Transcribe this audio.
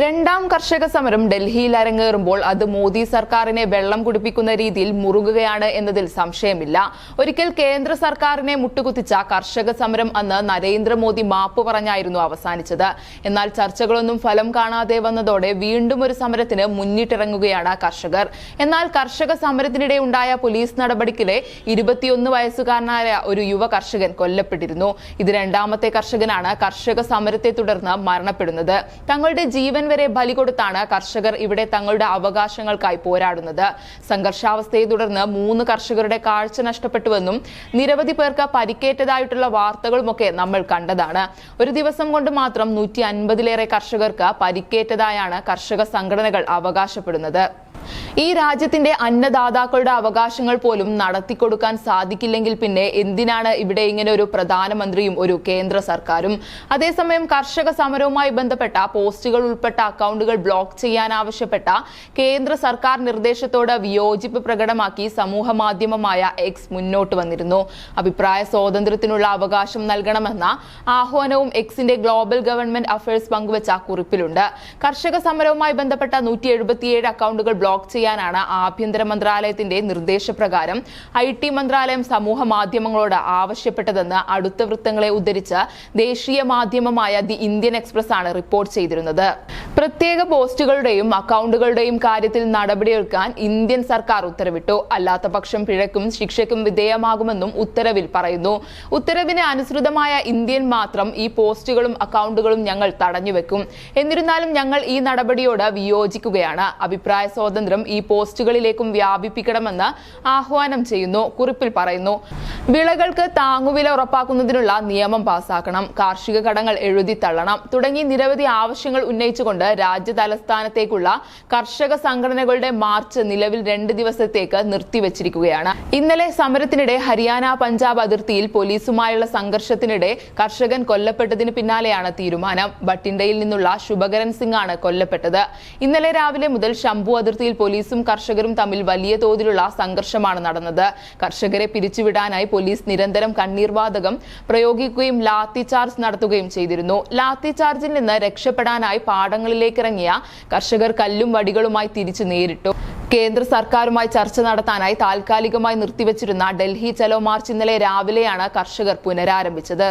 രണ്ടാം കർഷക സമരം ഡൽഹിയിൽ അരങ്ങേറുമ്പോൾ അത് മോദി സർക്കാരിനെ വെള്ളം കുടിപ്പിക്കുന്ന രീതിയിൽ മുറുകുകയാണ് എന്നതിൽ സംശയമില്ല. ഒരിക്കൽ കേന്ദ്ര സർക്കാരിനെ മുട്ടുകുത്തിച്ച കർഷക സമരം അന്ന് നരേന്ദ്രമോദി മാപ്പ് പറഞ്ഞായിരുന്നു അവസാനിച്ചത്. എന്നാൽ ചർച്ചകളൊന്നും ഫലം കാണാതെ വന്നതോടെ വീണ്ടും ഒരു സമരത്തിന് മുന്നിട്ടിറങ്ങുകയാണ് കർഷകർ. എന്നാൽ കർഷക സമരത്തിനിടെ ഉണ്ടായ പോലീസ് നടപടിക്കിടെ ഇരുപത്തിയൊന്ന് വയസ്സുകാരനായ ഒരു യുവ കർഷകൻ കൊല്ലപ്പെട്ടിരുന്നു. ഇത് രണ്ടാമത്തെ കർഷകനാണ് കർഷക സമരത്തെ തുടർന്ന് മരണപ്പെടുന്നത്. തങ്ങളുടെ ജീവൻ വരെ ബലി കൊടുത്താണ് കർഷകർ ഇവിടെ തങ്ങളുടെ അവകാശങ്ങൾക്കായി പോരാടുന്നത്. സംഘർഷാവസ്ഥയെ തുടർന്ന് മൂന്ന് കർഷകരുടെ കാഴ്ച നഷ്ടപ്പെട്ടുവെന്നും നിരവധി പേർക്ക് പരിക്കേറ്റതായിട്ടുള്ള വാർത്തകളുമൊക്കെ നമ്മൾ കണ്ടതാണ്. ഒരു ദിവസം കൊണ്ട് മാത്രം നൂറ്റി അൻപതിലേറെ കർഷകർക്ക് പരിക്കേറ്റതായാണ് കർഷക സംഘടനകൾ അവകാശപ്പെടുന്നത്. ഈ രാജ്യത്തിന്റെ അന്നദാതാക്കളുടെ അവകാശങ്ങൾ പോലും നടത്തിക്കൊടുക്കാൻ സാധിക്കില്ലെങ്കിൽ പിന്നെ എന്തിനാണ് ഇവിടെ ഇങ്ങനെ ഒരു പ്രധാനമന്ത്രിയും ഒരു കേന്ദ്ര സർക്കാരും? അതേസമയം കർഷക സമരവുമായി ബന്ധപ്പെട്ട പോസ്റ്റുകൾ ഉൾപ്പെട്ട അക്കൗണ്ടുകൾ ബ്ലോക്ക് ചെയ്യാൻ ആവശ്യപ്പെട്ട കേന്ദ്ര സർക്കാർ നിർദ്ദേശത്തോട് വിയോജിപ്പ് പ്രകടമാക്കി സമൂഹ മാധ്യമമായ എക്സ് മുന്നോട്ട് വന്നിരുന്നു. അഭിപ്രായ സ്വാതന്ത്ര്യത്തിനുള്ള അവകാശം നൽകണമെന്ന ആഹ്വാനവും എക്സിന്റെ ഗ്ലോബൽ ഗവൺമെന്റ് അഫയേഴ്സ് പങ്കുവച്ച കുറിപ്പിലുണ്ട്. കർഷക സമരവുമായി ബന്ധപ്പെട്ട നൂറ്റി അക്കൗണ്ടുകൾ ബ്ലോക്ക് ചെയ്യാനാണ് ആഭ്യന്തര മന്ത്രാലയത്തിന്റെ നിർദ്ദേശപ്രകാരം ഐ ടി മന്ത്രാലയം സമൂഹ മാധ്യമങ്ങളോട് ആവശ്യപ്പെട്ടതെന്ന് അടുത്ത വൃത്തങ്ങളെ ഉദ്ധരിച്ച് ദേശീയ മാധ്യമമായ ദി ഇന്ത്യൻ എക്സ്പ്രസ് ആണ് റിപ്പോർട്ട് ചെയ്തിരുന്നത്. പ്രത്യേക പോസ്റ്റുകളുടെയും അക്കൗണ്ടുകളുടെയും കാര്യത്തിൽ നടപടിയെടുക്കാൻ ഇന്ത്യൻ സർക്കാർ ഉത്തരവിട്ടു. അല്ലാത്ത പക്ഷം പിഴക്കും ശിക്ഷയ്ക്കും വിധേയമാകുമെന്നും ഉത്തരവിൽ പറയുന്നു. ഉത്തരവിന് അനുസൃതമായ ഇന്ത്യൻ മാത്രം ഈ പോസ്റ്റുകളും അക്കൗണ്ടുകളും ഞങ്ങൾ തടഞ്ഞുവെക്കും. എന്നിരുന്നാലും ഞങ്ങൾ ഈ നടപടിയോട് വിയോജിക്കുകയാണ്. അഭിപ്രായ സ്വാതന്ത്ര്യം ഈ പോസ്റ്റുകളിലേക്കും വ്യാപിപ്പിക്കണമെന്ന് ആഹ്വാനം ചെയ്യുന്നു. കുറിപ്പിൽ പറയുന്നു വിളകൾക്ക് താങ്ങുവില ഉറപ്പാക്കുന്നതിനുള്ള നിയമം പാസാക്കണം. കാർഷിക കടങ്ങൾ എഴുതി തള്ളണം. തുടങ്ങി നിരവധി ആവശ്യങ്ങൾ ഉന്നയിച്ചുകൊണ്ട് രാജ്യ തലസ്ഥാനത്തേക്കുള്ള കർഷക സംഘടനകളുടെ മാർച്ച് നിലവിൽ രണ്ട് ദിവസത്തേക്ക് നിർത്തിവച്ചിരിക്കുകയാണ്. ഇന്നലെ സമരത്തിനിടെ ഹരിയാന പഞ്ചാബ് അതിർത്തിയിൽ പോലീസുമായുള്ള സംഘർഷത്തിനിടെ കർഷകൻ കൊല്ലപ്പെട്ടതിന് പിന്നാലെയാണ് തീരുമാനം. ബട്ടിൻഡയിൽ നിന്നുള്ള ശുഭകരൻ സിംഗ് ആണ് കൊല്ലപ്പെട്ടത്. ഇന്നലെ രാവിലെ മുതൽ ശംഭു അതിർത്തിയിൽ പോലീസും കർഷകരും തമ്മിൽ വലിയ തോതിലുള്ള സംഘർഷമാണ് നടന്നത്. കർഷകരെ പിരിച്ചുവിടാനായി പോലീസ് നിരന്തരം കണ്ണീർവാതകം പ്രയോഗിക്കുകയും ലാത്തി ചാർജ് നടത്തുകയും ചെയ്തിരുന്നു. ലാത്തി ചാർജിൽ നിന്ന് രക്ഷപ്പെടാനായി പാടങ്ങളിലേക്കിറങ്ങിയ കർഷകർ കല്ലും വടികളുമായി തിരിച്ചു നേരിട്ടു. കേന്ദ്ര സർക്കാരുമായി ചർച്ച നടത്താനായി താൽക്കാലികമായി നിർത്തിവച്ചിരുന്ന ഡൽഹി ചലോ മാർച്ച് ഇന്നലെ രാവിലെയാണ് കർഷകർ പുനരാരംഭിച്ചത്.